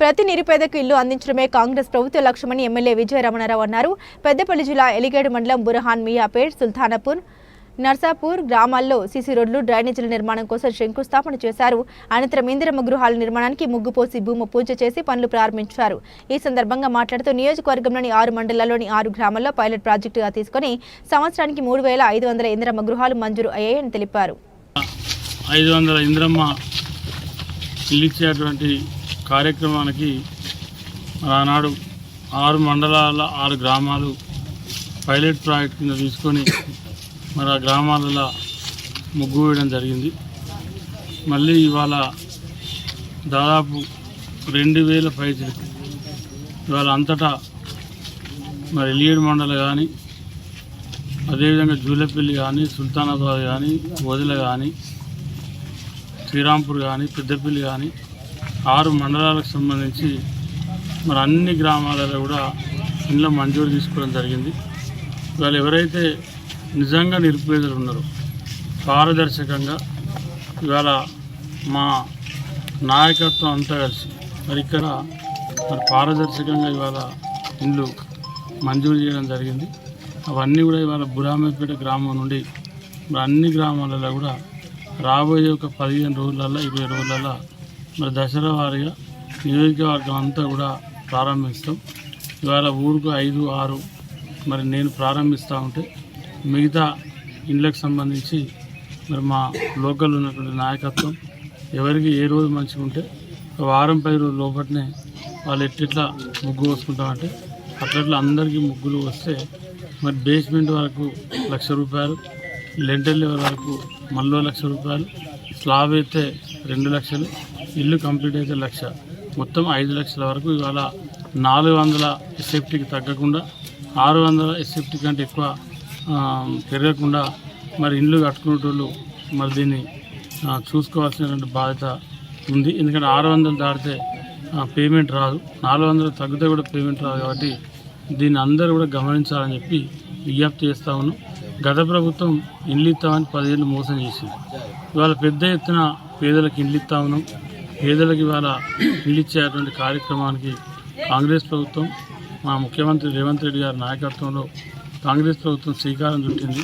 ప్రతి నిరుపేదకు ఇల్లు అందించడమే కాంగ్రెస్ ప్రభుత్వ లక్ష్యమని ఎమ్మెల్యే విజయ రమణారావు అన్నారు. పెద్దపల్లి జిల్లా ఎలిగేడు మండలం బురహాన్ మియాపేట్ సుల్తానాపూర్ నర్సాపూర్ గ్రామాల్లో సీసీ రోడ్లు డ్రైనేజీల నిర్మాణం కోసం శంకుస్థాపన చేశారు. అనంతరం ఇందిరమ్మ గృహాల నిర్మాణానికి ముగ్గు పోసి భూమి పూజ చేసి పనులు ప్రారంభించారు. ఈ సందర్భంగా మాట్లాడుతూ నియోజకవర్గంలోని ఆరు మండలాల్లోని ఆరు గ్రామాల్లో పైలట్ ప్రాజెక్టుగా తీసుకుని సంవత్సరానికి మూడు వేల ఐదు వందల ఇందిరమ్మ గృహాలు మంజూరు అయ్యాయని తెలిపారు. ఐదు వందల ఇల్లు ఇచ్చేటువంటి కార్యక్రమానికి ఆనాడు ఆరు మండలాల ఆరు గ్రామాలు పైలట్ ప్రాజెక్ట్ కింద తీసుకొని మరి ఆ గ్రామాలలో ముగ్గు వేయడం జరిగింది. మళ్ళీ ఇవాళ దాదాపు రెండు వేల పైసలకి ఇవాళ అంతటా మరి ఎలియేడు మండలం కానీ అదేవిధంగా జూలపల్లి కానీ సుల్తానాబాద్ కానీ వదిల కానీ శ్రీరాంపూర్ కానీ పెద్దపల్లి కానీ ఆరు మండలాలకు సంబంధించి మరి అన్ని గ్రామాలలో కూడా ఇండ్ల మంజూరు తీసుకోవడం జరిగింది. ఇవాళ ఎవరైతే నిజంగా నిరుపేదలు ఉన్నారో పారదర్శకంగా ఇవాళ మా నాయకత్వం అంతా కలిసి మరి ఇక్కడ మరి పారదర్శకంగా ఇవాళ ఇండ్లు మంజూరు చేయడం జరిగింది. అవన్నీ కూడా ఇవాళ బురామేపేట గ్రామం నుండి మరి అన్ని గ్రామాలలో కూడా రాబోయే ఒక పదిహేను రోజులలో ఇరవై రోజులలో మరి దసరా వారీగా నియోజకవర్గం అంతా కూడా ప్రారంభిస్తాం. ఇవాళ ఊరుకు ఐదు ఆరు మరి నేను ప్రారంభిస్తూ ఉంటే మిగతా ఇండ్లకు సంబంధించి మరి మా లోకల్ ఉన్నటువంటి నాయకత్వం ఎవరికి ఏ రోజు మంచిగా ఉంటే వారం పది రోజుల లోపలనే వాళ్ళు ఎట్టిట్లా ముగ్గు పోసుకుంటామంటే అట్లట్లా అందరికీ ముగ్గులు వస్తే మరి బేస్మెంట్ వరకు లక్ష రూపాయలు లెంటర్ లెవెల్ వరకు మళ్ళీ లక్ష రూపాయలు స్లాబ్ అయితే రెండు లక్షలు ఇల్లు కంప్లీట్ అయితే లక్ష. మొత్తం ఐదు లక్షల వరకు ఇవాళ నాలుగు వందల ఎస్ఎఫ్టీకి తగ్గకుండా ఆరు వందల ఎస్ఎఫ్టీ కంటే ఎక్కువ పెరగకుండా మరి ఇండ్లు కట్టుకునేటోళ్ళు మరి దీన్ని చూసుకోవాల్సినటువంటి బాధ్యత ఉంది. ఎందుకంటే ఆరు వందలు దాటితే పేమెంట్ రాదు. నాలుగు వందలు తగ్గితే కూడా పేమెంట్ రాదు కాబట్టి దీన్ని అందరూ కూడా గమనించాలని చెప్పి విజ్ఞప్తి చేస్తా ఉన్నాం. గత ప్రభుత్వం ఇండ్లు ఇస్తామని పదిహేను మోసం చేసింది. ఇవాళ పెద్ద ఎత్తున పేదలకు ఇండ్లు ఇస్తా ఉన్నాం. పేదలకు ఇవాళ ఇల్లు ఇచ్చేటువంటి కార్యక్రమానికి కాంగ్రెస్ ప్రభుత్వం మా ముఖ్యమంత్రి రేవంత్ రెడ్డి గారి నాయకత్వంలో కాంగ్రెస్ ప్రభుత్వం శ్రీకారం చుట్టింది.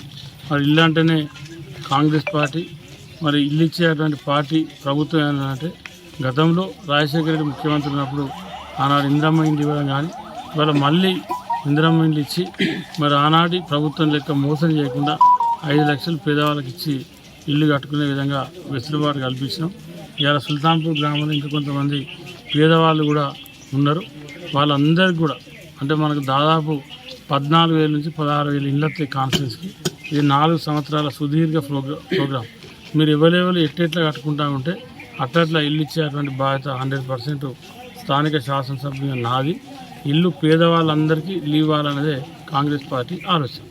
మరి ఇల్లు అంటేనే కాంగ్రెస్ పార్టీ. మరి ఇల్లు ఇచ్చేటువంటి పార్టీ ప్రభుత్వం ఏంటంటే గతంలో రాజశేఖర రెడ్డి ముఖ్యమంత్రి ఉన్నప్పుడు ఆనాడు ఇంద్రమ్మ ఇంటి ఇవ్వడం కానీ ఇవాళ మళ్ళీ ఇందిరమ్మ ఇండ్లు ఇచ్చి మరి ఆనాటి ప్రభుత్వం లెక్క మోసం చేయకుండా ఐదు లక్షలు పేదవాళ్ళకి ఇచ్చి ఇల్లు కట్టుకునే విధంగా వెసులుబాటు కల్పించినాం. ఇవాళ సుల్తాన్పూర్ గ్రామంలో ఇంకా కొంతమంది పేదవాళ్ళు కూడా ఉన్నారు. వాళ్ళందరికీ కూడా అంటే మనకు దాదాపు పద్నాలుగు వేల నుంచి పదహారు వేల ఇళ్ళ కాన్ఫరెన్స్కి ఇది నాలుగు సంవత్సరాల సుదీర్ఘ ప్రోగ్రా ప్రోగ్రామ్ మీరు ఎవరెవరు ఎట్టెట్లా కట్టుకుంటా ఉంటే అట్లట్లా ఇల్లు ఇచ్చేటువంటి బాధ్యత హండ్రెడ్ పర్సెంట్ స్థానిక శాసనసభ్యులు నాది. ఇల్లు పేదవాళ్ళందరికీ ఇల్లు ఇవ్వాలన్నదే కాంగ్రెస్ పార్టీ ఆలోచన.